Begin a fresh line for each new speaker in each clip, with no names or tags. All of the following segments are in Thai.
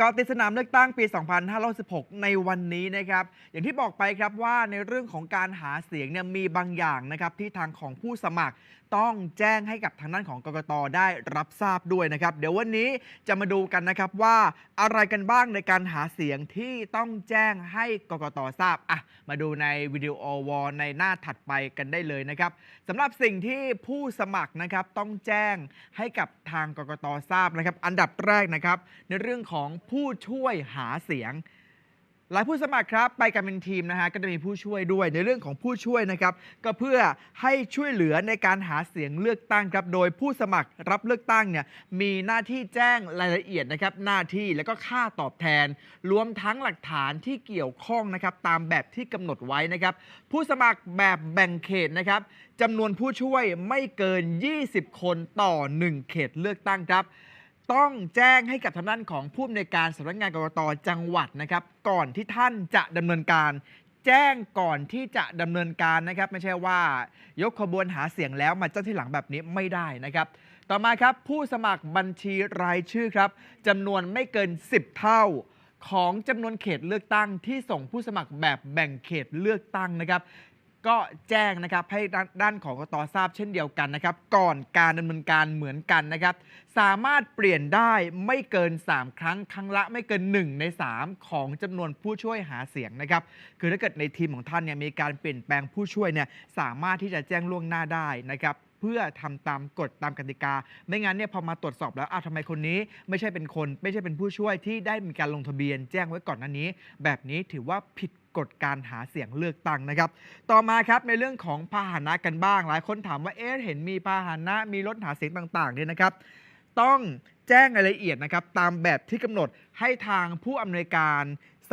กอติดสนามเลือกตั้งปี 2516 ในวันนี้นะครับ อย่างที่บอกไปครับว่าในเรื่องของการหาเสียงเนี่ยมีบางอย่างนะครับที่ทางของผู้สมัครต้องแจ้งให้กับทางด้านของกกตได้รับทราบด้วยนะครับ เดี๋ยววันนี้จะมาดูกันนะครับว่าอะไรกันบ้างในการหาเสียงที่ต้องแจ้งให้กกตทราบอะมาดูในวิดีโอวอลในหน้าถัดไปกันได้เลยนะครับสำหรับสิ่งที่ผู้สมัครนะครับต้องแจ้งให้กับทางกกตทราบนะครับ อันดับแรกนะครับ ในเรื่องของผู้ช่วยหาเสียง หลายผู้สมัครครับ ไปกันเป็นทีมนะฮะก็จะมีผู้ช่วยด้วยในเรื่องของผู้ช่วยนะครับ ก็เพื่อให้ช่วยเหลือในการหาเสียงเลือกตั้งครับโดยผู้สมัครรับเลือกตั้งเนี่ยมีหน้าที่แจ้งรายละเอียดนะครับ หน้าที่แล้วก็ค่าตอบแทน รวมทั้งหลักฐานที่เกี่ยวข้องนะครับ ตามแบบที่กำหนดไว้นะครับ ผู้สมัครแบบแบ่งเขตนะครับจำนวนผู้ช่วยไม่เกิน 20 คนต่อ 1 เขตเลือกตั้งครับ ต้องแจ้งให้กับทางด้านของผู้อำนวยการสำนักงานกรกตจังหวัดนะครับ ก่อนที่ท่านจะดำเนินการ แจ้งก่อนที่จะดำเนินการนะครับ ไม่ใช่ว่า ยกขบวนหาเสียงแล้วมาแจ้งที่หลังแบบนี้ไม่ได้นะครับ ต่อมาครับผู้สมัครบัญชีรายชื่อครับจำนวนไม่เกิน 10 เท่า ของจำนวนเขตเลือกตั้งที่ส่งผู้สมัครแบบแบ่งเขตเลือกตั้งนะครับ ก็แจ้งนะครับให้ด้านของกตทราบเช่นเดียวกันนะครับ ก่อนการดำเนินการเหมือนกันนะครับ สามารถเปลี่ยนได้ไม่เกิน 3 ครั้งครั้งละไม่เกิน 1 ใน 3 ของจำนวนผู้ช่วยหาเสียงนะครับ คือถ้าเกิดในทีมของท่านเนี่ยมีการเปลี่ยนแปลงผู้ช่วยเนี่ยสามารถที่จะแจ้งล่วงหน้าได้นะครับเพื่อทำตามกฎตามกติกา ไม่งั้นเนี่ยพอมาตรวจสอบแล้วอ้าวทำไมคนนี้ไม่ใช่เป็นคน ไม่ใช่เป็นผู้ช่วยที่ได้มีการลงทะเบียน แจ้งไว้ก่อนหน้านี้ แบบนี้ถือว่าผิด กฎการหาเสียงเลือกตั้งนะครับ ต่อมาครับในเรื่องของพาหนะกันบ้าง หลายคนถามว่าเอ๊ะเห็นมีพาหนะมีรถหาเสียงต่างๆเนี่ยนะครับ ต้องแจ้งรายละเอียดนะครับตามแบบที่กำหนดให้ทางผู้อำนวยการ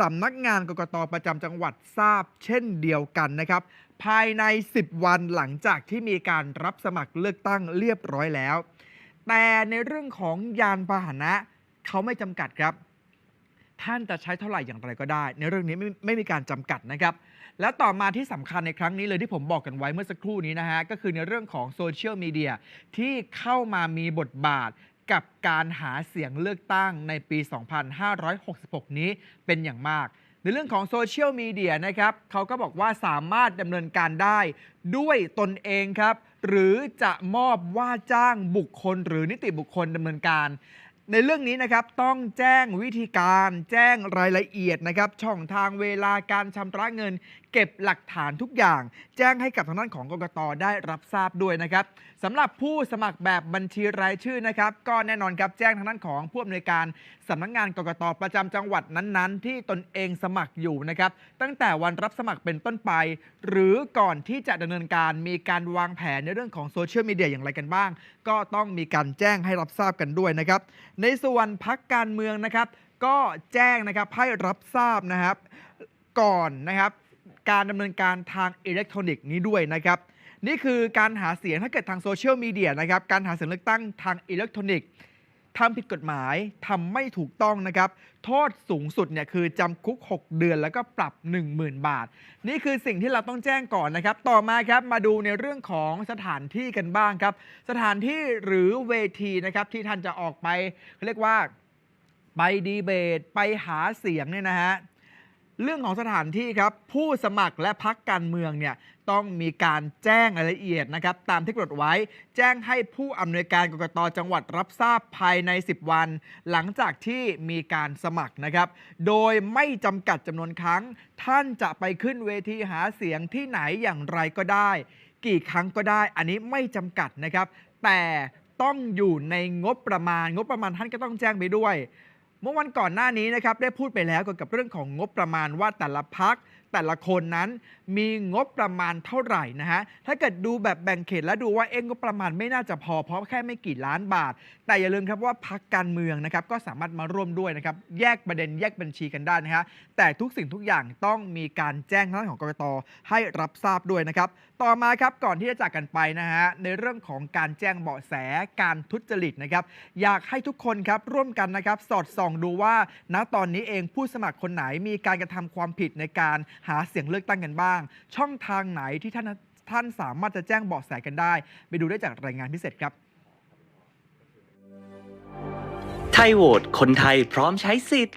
สำนักงานกกตประจำจังหวัดทราบเช่นเดียวกันนะครับ ภายใน 10 วันหลังจากที่มีการรับสมัครเลือกตั้งเรียบร้อยแล้ว แต่ในเรื่องของยานพาหนะเขาไม่จำกัดครับ ท่านจะใช้เท่าไหร่อย่างไรก็ได้ ในเรื่องนี้ไม่ไม่มีการจำกัดนะครับ แล้วต่อมาที่สำคัญในครั้งนี้เลยที่ผมบอกกันไว้เมื่อสักครู่นี้นะฮะ ก็คือในเรื่องของโซเชียลมีเดียที่เข้ามามีบทบาทกับการหาเสียงเลือกตั้งในปี 2566 นี้เป็นอย่างมาก ในเรื่องของโซเชียลมีเดียนะครับเขาก็บอกว่าสามารถดำเนินการได้ด้วยตนเองครับ หรือจะมอบว่าจ้างบุคคลหรือนิติบุคคลดำเนินการ ในเรื่องนี้นะครับต้องแจ้งวิธีการแจ้งรายละเอียดนะครับช่องทางเวลาการชำระเงิน เก็บหลักฐานทุกอย่าง แจ้งให้กับทางด้านของกกตได้รับทราบด้วยนะครับสำหรับผู้สมัครแบบบัญชีรายชื่อนะครับ ก็แน่นอนครับแจ้งทางด้านของผู้อำนวยการสำนักงานกกตประจำจังหวัดนั้นๆ ที่ตนเองสมัครอยู่นะครับ ตั้งแต่วันรับสมัครเป็นต้นไป หรือก่อนที่จะดำเนินการมีการวางแผนในเรื่องของโซเชียลมีเดียอย่างไรกันบ้าง ก็ต้องมีการแจ้งให้รับทราบกันด้วยนะครับ ในส่วนพักการเมืองนะครับ ก็แจ้งนะครับให้รับทราบนะครับ ก่อนนะครับ การดำเนินการทางอิเล็กทรอนิกส์นี้ด้วยนะครับ นี่คือการหาเสียงถ้าเกิดทางโซเชียลมีเดียนะครับการหาเสียงเลือกตั้งทางอิเล็กทรอนิกส์ทำผิดกฎหมายทำไม่ถูกต้องนะครับ โทษสูงสุดเนี่ยคือจำคุก 6 เดือนแล้วก็ปรับ 10,000 บาท นี่คือสิ่งที่เราต้องแจ้งก่อนนะครับ ต่อมาครับมาดูในเรื่องของสถานที่กันบ้างครับ สถานที่หรือเวทีนะครับที่ท่านจะออกไปเขาเรียกว่าไปดีเบต ไปหาเสียงเนี่ยนะฮะ เรื่องของสถานที่ครับ ผู้สมัครและพักการเมืองเนี่ยต้องมีการแจ้งรายละเอียดนะครับ ตามที่กำหนดไว้ แจ้งให้ผู้อำนวยการกรกตจังหวัดรับทราบภายใน 10 วัน หลังจากที่มีการสมัครนะครับ โดยไม่จำกัดจำนวนครั้ง ท่านจะไปขึ้นเวทีหาเสียงที่ไหนอย่างไรก็ได้ กี่ครั้งก็ได้ อันนี้ไม่จำกัดนะครับ แต่ต้องอยู่ในงบประมาณ งบประมาณท่านก็ต้องแจ้งไปด้วย เมื่อวันก่อนหน้านี้นะครับได้พูดไปแล้วเกี่ยวกับเรื่องของงบประมาณว่าแต่ละพัก แต่ละคนนั้นมีงบประมาณเท่าไหร่นะฮะ ถ้าเกิดดูแบบแบ่งเขตแล้วดูว่าเองงบประมาณไม่น่าจะพอเพราะแค่ไม่กี่ล้านบาท แต่อย่าลืมครับว่าพักการเมืองนะครับก็สามารถมาร่วมด้วยนะครับแยกประเด็นแยกบัญชีกันได้นะฮะแต่ทุกสิ่งทุกอย่างต้องมีการแจ้งทางด้านของกรกตให้รับทราบด้วยนะครับต่อมาครับก่อนที่จะจากกันไปนะฮะในเรื่องของการแจ้งเบาะแสการทุจริตนะครับอยากให้ทุกคนครับร่วมกันนะครับสอดส่องดูว่าณตอนนี้เองผู้สมัครคนไหนมีการกระทำความผิดในการหาเสียงเลือกตั้งกันบ้าง ช่องทางไหนที่ท่านท่านสามารถจะแจ้งเบาะแสกันได้ ไปดูได้จากรายงานพิเศษครับ
ไทยโหวตคนไทยพร้อมใช้สิทธิ์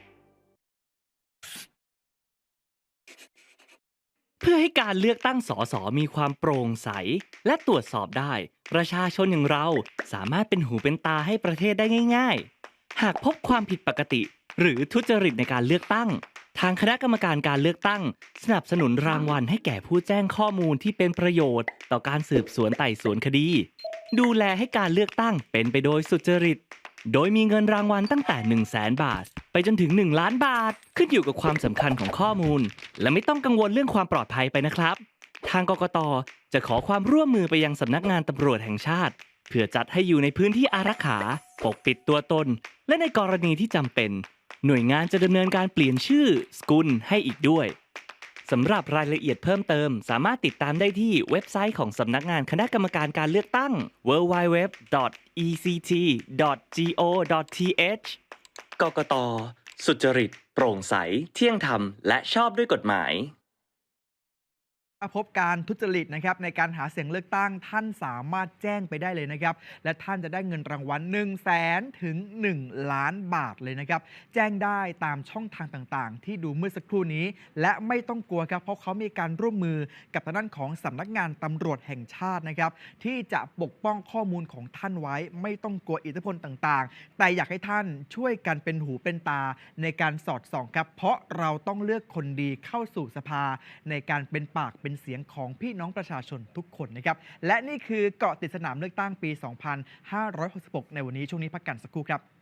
เพื่อให้การเลือกตั้งสสมีความโปร่งใส และตรวจสอบได้ ประชาชนอย่างเราสามารถเป็นหูเป็นตาให้ประเทศได้ง่าย ๆ หากพบความผิดปกติ หรือทุจริตในการเลือกตั้ง ทางคณะกรรมการการเลือกตั้ง สนับสนุนรางวัลให้แก่ผู้แจ้งข้อมูลที่เป็นประโยชน์ ต่อการสืบสวนไต่สวนคดี ดูแลให้การเลือกตั้งเป็นไปโดยสุจริต โดยมีเงินรางวัลตั้งแต่ 1 0 0 0 0แสนบาท ไปจนถึง 1 ล้านบาท ขึ้นอยู่กับความสำคัญของข้อมูล และไม่ต้องกังวลเรื่องความปลอดภัยไปนะครับ ทางกกตจะขอความร่วมมือไปยังสำนักงานตำรวจแห่งชาติ เพื่อจัดให้อยู่ในพื้นที่อารักขา ปกปิดตัวตน และในกรณีที่จำเป็น หน่วยงานจะดำเนินการเปลี่ยนชื่อ สกุลให้อีกด้วยสำหรับรายละเอียดเพิ่มเติม สามารถติดตามได้ที่เว็บไซต์ของสำนักงานคณะกรรมการการเลือกตั้ง www.ect.go.th กกตสุจริต โปร่งใส เที่ยงธรรม และชอบด้วยกฎหมาย
ถ้าพบการทุจริตนะครับในการหาเสียงเลือกตั้งท่านสามารถแจ้งไปได้เลยนะครับ และท่านจะได้เงินรางวัล1 0 0 0 0แสนถึง 1 ล้านบาทเลยนะครับ แจ้งได้ตามช่องทางต่างๆ ที่ดูเมื่อสักครู่นี้ และไม่ต้องกลัวครับ เพราะเขามีการร่วมมือกับทางด้านของสำนักงานตำรวจแห่งชาตินะครับ ที่จะปกป้องข้อมูลของท่านไว้ ไม่ต้องกลัวอิทธิพลต่างๆ แต่อยากให้ท่านช่วยกันเป็นหูเป็นตาในการสอดส่องครับเพราะเราต้องเลือกคนดีเข้าสู่สภาในการเป็นปากเป็นเสียงของพี่น้องประชาชนทุกคนนะครับและนี่คือเกาะติดสนามเลือกตั้งปี 2566 ในวันนี้ช่วงนี้พักกันสักครู่ครับ